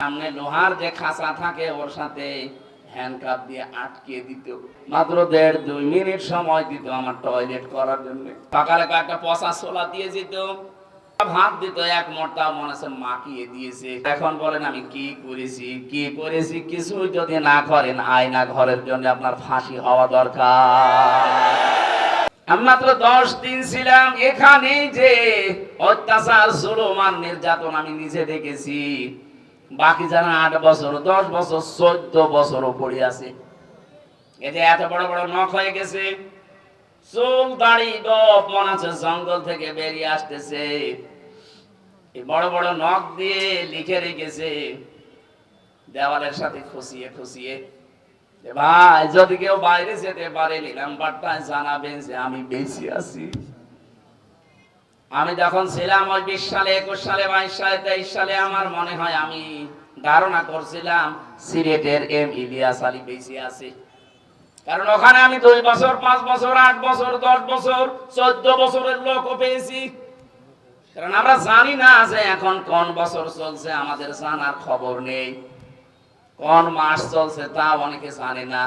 সামনে লোহার যে খাঁচা থাকে, ওর সাথে হ্যান্ডকাপ দিয়ে আটকে দিত মাত্র দেড় দুই মিনিট সময় দিত আমার টয়লেট করার জন্য। সকালে কয়েকটা পচা ছোলা দিয়ে যেত, ভাত দিত, এক মোটা মনে হচ্ছে মাখিয়ে দিয়েছে। এখন বলেন আমি কি করেছি কি করেছি কিছু যদি না করেন, আয়না ঘরের জন্য আপনার ফাঁসি হওয়া দরকার। আমি মাত্র দশ দিন ছিলাম এখানে যে অত্যাচার, জুলুম নির্যাতন আমি নিজে দেখেছি। বাকি যারা আট বছর, দশ বছর, চোদ্দ বছরও পড়ে আছে। এতে এত বড় বড় নখ হয়ে গেছে। চুল, দাড়ি, গপ জঙ্গল থেকে বেরিয়ে আসতেছে। বড় বড় নখ দিয়ে লিখে রেখেছে। দেওয়ালের সাথে খুশিয়ে খুশিয়ে। ভাই, যদি কেউ বাইরে যেতে পারে নাম্বারটায় জানাবেন যে আমি বেশি আছি। আমি যখন ছিলাম ওই বিশ সালে, একুশ সালে, বাইশ সালে, তেইশ সালে, আমার মনে হয় আমি ধারণা করছিলাম সিলেটের এম ইলিয়াস আলী বেশি আছে। কারণ ওখানে আমি দুই বছর, পাঁচ বছর, আট বছর, দশ বছর, চোদ্দ বছরের লোক পেয়েছি। কারণ আমরা জানি না যে এখন কোন বছর চলছে, আমাদের জানার খবর নেই। কোন মাস চলছে তা অনেকে জানে না।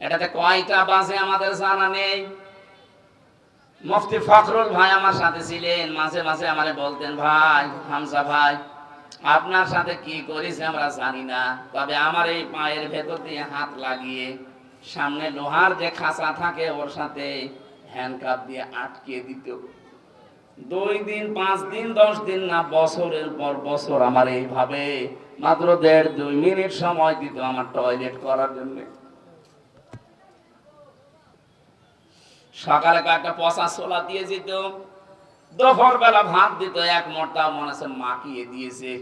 এটাতে কয়টা বাজে আমাদের জানা নেই। মুফতি ফখরুল ভাই আমার সাথে ছিলেন, মাঝে মাঝে আমারে বলতেন, ভাই, হামজা ভাই, আপনার সাথে কি করেছে আমরা জানি না, তবে আমার এই পায়ের ভেতর দিয়ে হাত লাগিয়ে সামনে লোহার যে খাঁচা থাকে ওর সাথে হ্যান্ডকাপ দিয়ে আটকে দিত দুই দিন, পাঁচ দিন, দশ দিন না, বছরের পর বছর আমার এইভাবে মাত্র দেড় দুই মিনিট সময় দিত আমার টয়লেট করার জন্য। সকালে কয়েকটা পচা ছোলা দিয়ে যেত দুপুর বেলা ভাত দিত এক মোটা মনে হচ্ছে মাখিয়ে দিয়েছে।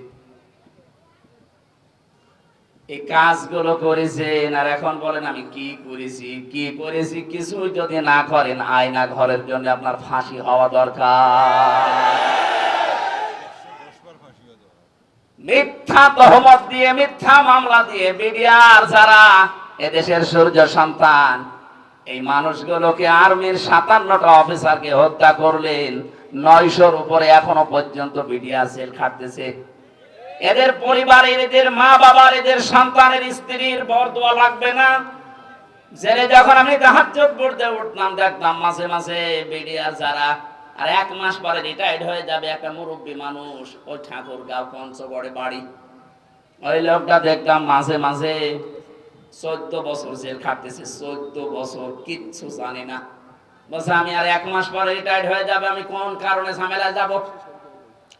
এই কাজগুলো করেছেন আর এখন বলেন, আমি কি করেছি কি করেছি কিছু যদি না করেন, আয়না ঘরের জন্য আপনার ফাঁসি হওয়া দরকার। মিথ্যা তহমত দিয়ে, মিথ্যা মামলা দিয়ে, বিডিআর যারা এদেশের সূর্য সন্তান এই মানুষগুলোকে আর্মির সাতান্নটা অফিসারকে হত্যা করলেন। নয়শোর উপরে এখনও পর্যন্ত বিডিআর সেল খাটতেছে। এদের পরিবারের এদের মা বাবার এদের সন্তানের স্ত্রীর বরদোয়া লাগবে না। জেলে যখন আমি তাহাজ্জুদ পড়তে উঠলাম দেখতাম মাসে মাসে বিডিআর যারা, আর এক মাস পরে রিটায়ার্ড হয়ে যাবে একটা মুরব্বী মানুষ। ওই ঠাকুর গাঁও পঞ্চগড়ে বাড়ি। ওই লোকটা দেখতাম মাঝে মাঝে চোদ্দ বছর জেল খাটতেছে, চোদ্দ বছর কিচ্ছু জানি না। বলছে, আমি আর এক মাস পরে রিটায়ার্ড হয়ে যাবে, আমি কোন কারণে ঝামেলায় যাব?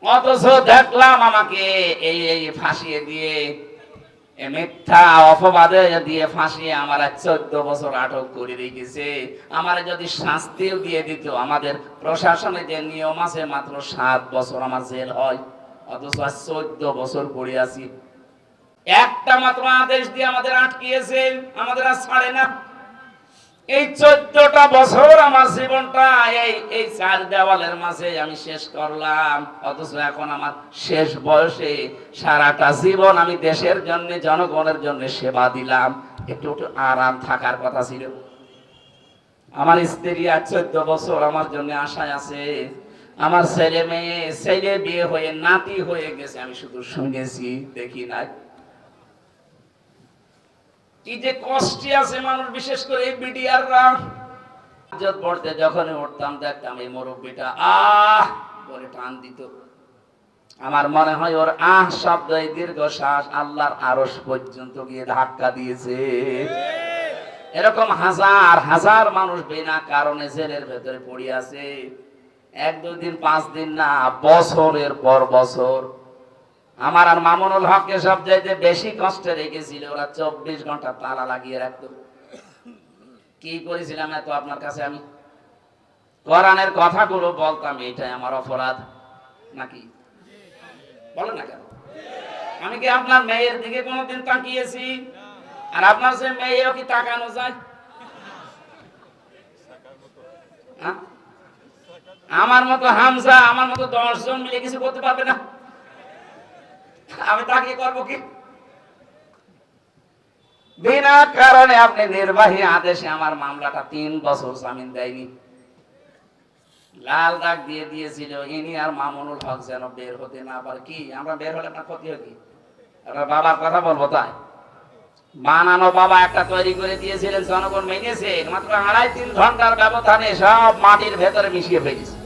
অথচ দেখলাম আমাকে এই এই ফাঁসিয়ে দিয়ে মিথ্যা অপবাদে দিয়ে ফাঁসিয়ে আমার চোদ্দ বছর আটক করে রেখেছে। আমার যদি শাস্তিও দিয়ে দিত, আমাদের প্রশাসনে যে নিয়ম আছে, মাত্র সাত বছর আমার জেল হয়। অথচ চোদ্দ বছর পড়ে আছি। একটা মাত্র আদেশ দিয়ে আমাদের আটকিয়েছে, আমাদের আর ছাড়ে না। এই চোদ্দটা বছর আমার জীবনটা এই এই চার দেওয়ালের মাঝে আমি শেষ করলাম, অথচ এখন আমার শেষ বয়সে সারাটা জীবন আমি দেশের জন্য, জনগণের জন্য সেবা দিলাম। একটু একটু আরাম থাকার কথা ছিল। আমার স্ত্রী আর চোদ্দ বছর আমার জন্য আশায় আছে। আমার ছেলে মেয়ে, ছেলে বিয়ে হয়ে, নাতি হয়ে গেছে, আমি শুধু শুনেছি, দেখি নাই। কি যে কষ্টে আছে মানুষ, বিশেষ করে এই বিডিআররা। ইজ্জত পড়তে যখন উঠতাম, দেখতাম এই মুরব্বীটা, আহ! বলে টান দিত। আমার মনে হয় ওর আহ শব্দ এই দীর্ঘ শ্বাস আল্লাহর আরস পর্যন্ত গিয়ে ধাক্কা দিয়েছে। এরকম হাজার হাজার মানুষ বিনা কারণে জেলের ভেতরে পড়ে আছে। এক দুই দিন পাঁচ দিন না, বছরের পর বছর আমার আর মামুনুল হককে সব চাইতে বেশি কষ্টে রেখেছিল, ওরা চব্বিশ ঘণ্টা তালা লাগিয়ে রাখতো। কি করেছিলাম এত আপনার কাছে আমি? কোরআনের কথাগুলো বলতাম, এটাই আমার অপরাধ। নাকি? বলো না কেন? আমি কি আপনার মেয়ের দিকে কোনোদিন তাকিয়েছি? আর আপনার সে মেয়েও কি তাকানো যায়? হ্যাঁ? আমার মতো হামসা আমার মতো দশজন মিলে কিছু করতে পারবে না? আমি তাকে করব কি? বিনা কারণে আপনি নির্বাহী আদেশে আমার মামলাটা তিন বছর জামিন দেয়নি। লাল দাগ দিয়ে দিয়েছিল ইনি আর মামুনুল হক যেন বের হতে না পারে। কি, আমরা বের হলে আপনার ক্ষতি হয় আপনার বাবার কথা বলব তাই? বানানো বাবা একটা তৈরি করে দিয়েছিলেন, জনগণ মেনেছে, মাত্র আড়াই তিন ঘণ্টার ব্যবধানে সব মাটির ভেতরে মিশিয়ে ফেলেছে।